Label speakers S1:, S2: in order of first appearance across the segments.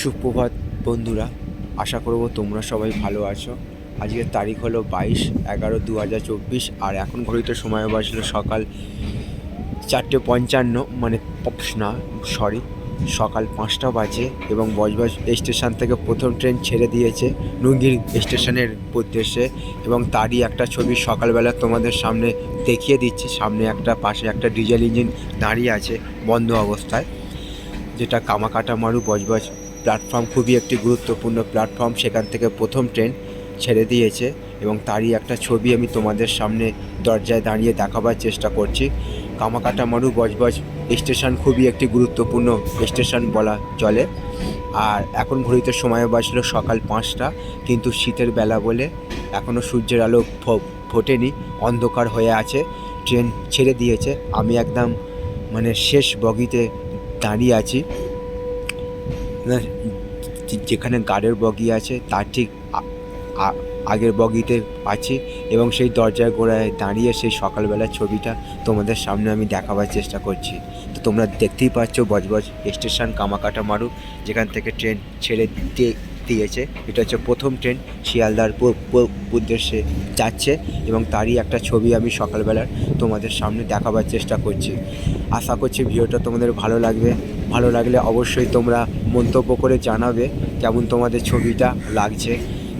S1: সুপ্রভাত, বন্ধুরা। আশা করব তোমরা সবাই ভালো আছো। আজকের তারিখ হলো বাইশ এগারো দু হাজার চব্বিশ, আর এখন ঘড়িতে সময় বাজলো সকাল চারটে পঞ্চান্ন মানে না, সরি, সকাল পাঁচটা বাজে এবং বজবজ স্টেশন থেকে প্রথম ট্রেন ছেড়ে দিয়েছে নুঙ্গির স্টেশনের উদ্দেশ্যে এবং তারই একটা ছবি সকালবেলা তোমাদের সামনে দেখিয়ে দিচ্ছি। সামনে একটা, পাশে একটা ডিজেল ইঞ্জিন দাঁড়িয়ে আছে বন্ধ অবস্থায়, যেটা কামাকাটা মারু বজবজ প্ল্যাটফর্ম খুবই একটি গুরুত্বপূর্ণ প্ল্যাটফর্ম সেখান থেকে প্রথম ট্রেন ছেড়ে দিয়েছে এবং তারই একটা ছবি আমি তোমাদের সামনে দরজায় দাঁড়িয়ে দেখাবার চেষ্টা করছি। কামাকাটা মারু বজবজ স্টেশন খুবই একটি গুরুত্বপূর্ণ স্টেশন বলা চলে। আর এখন ঘড়িতে সময় বাজলো সকাল পাঁচটা, কিন্তু শীতের বেলা বলে এখনও সূর্যের আলো ফোটেনি, অন্ধকার হয়ে আছে। ট্রেন ছেড়ে দিয়েছে। আমি একদম মানে শেষ বগিতে দাঁড়িয়ে আছি। যেখানে গার্ডের বগি আছে, তার ঠিক আগের বগিতে আছি এবং সেই দরজার গোড়ায় দাঁড়িয়ে সেই সকালবেলার ছবিটা তোমাদের সামনে আমি দেখাবার চেষ্টা করছি। তো তোমরা দেখতেই পাচ্ছ বজবজ স্টেশন কামাকাটা মারু, যেখান থেকে ট্রেন ছেড়ে দিয়ে, দিয়েছে। এটা হচ্ছে প্রথম ট্রেন শিয়ালদার উদ্দেশ্যে যাচ্ছে এবং তারই একটা ছবি আমি সকালবেলার তোমাদের সামনে দেখাবার চেষ্টা করছি। আশা করছি ভিডিওটা তোমাদের ভালো লাগবে। ভালো লাগলে অবশ্যই তোমরা মন্তব্য করে জানাবে কেমন তোমাদের ছবিটা লাগছে।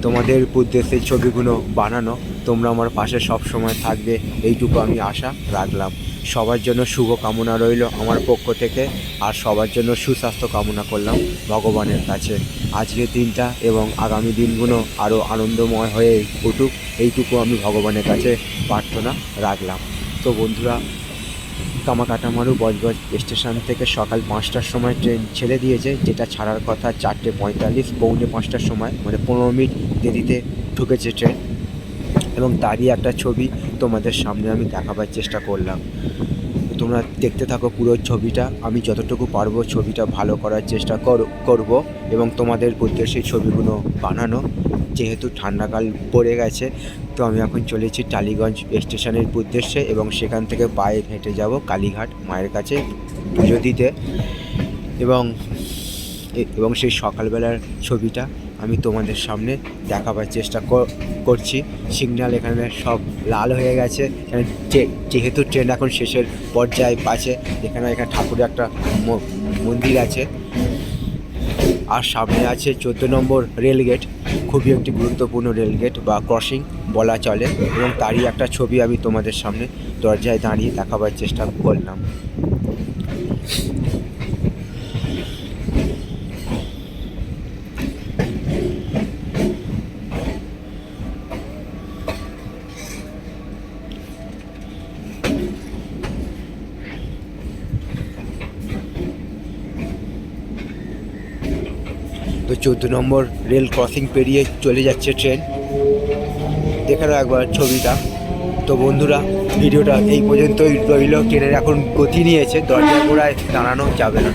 S1: তোমাদের উদ্দেশ্যে ছবিগুলো বানানো, তোমরা আমার পাশে সব সময় থাকবে, এইটুকু আমি আশা রাখলাম। সবার জন্য শুভ কামনা রইল আমার পক্ষ থেকে, আর সবার জন্য সুস্বাস্থ্য কামনা করলাম ভগবানের কাছে। আজকের দিনটা এবং আগামী দিনগুলো আরও আনন্দময় হয়ে উঠুক, এইটুকু আমি ভগবানের কাছে প্রার্থনা রাখলাম। তো বন্ধুরা কামাকাটামারু বজবজ স্টেশন থেকে সকাল পাঁচটার সময় ট্রেন ছেড়ে দিয়েছে, যেটা ছাড়ার কথা চারটে পঁয়তাল্লিশ, পৌনে পাঁচটার সময় মানে পনেরো মিনিট দেরিতে ঢুকেছে ট্রেন। এবং তারই একটা ছবি তোমাদের সামনে আমি দেখাবার চেষ্টা করলাম। তোমরা দেখতে থাকো পুরো ছবিটা। আমি যতটুকু পারব ছবিটা ভালো করার চেষ্টা কর- করব এবং তোমাদের উদ্দেশ্যে ছবিগুলো বানানো। যেহেতু ঠান্ডাকাল পড়ে গেছে, তো আমি এখন চলেছি টালিগঞ্জ স্টেশনের উদ্দেশ্যে এবং সেখান থেকে পায়ে হেঁটে যাব কালীঘাট মায়ের কাছে পুজো দিতে। এবং এবং সেই সকালবেলার ছবিটা আমি তোমাদের সামনে দেখাবার চেষ্টা করছি। সিগন্যাল এখানে সব লাল হয়ে গেছে। এখানে যেহেতু ট্রেন এখন শেষের পর্যায়ে পাচ্ছে এখানে এখানে ঠাকুরের একটা মন্দির আছে। আর সামনে আছে চোদ্দ নম্বর রেলগেট খুবই একটি গুরুত্বপূর্ণ রেলগেট বা ক্রসিং বলা চলে। এবং তারই একটা ছবি আমি তোমাদের সামনে দরজায় দাঁড়িয়ে দেখাবার চেষ্টা করলাম। তো চোদ্দ নম্বর রেল ক্রসিং পেরিয়ে চলে যাচ্ছে ট্রেন। দেখে একবার ছবিটা। তো বন্ধুরা, ভিডিওটা এই পর্যন্তই রইল। ট্রেনের এখন গতি নিয়েছে, দরজা গোড়ায় দাঁড়ানো যাবে না।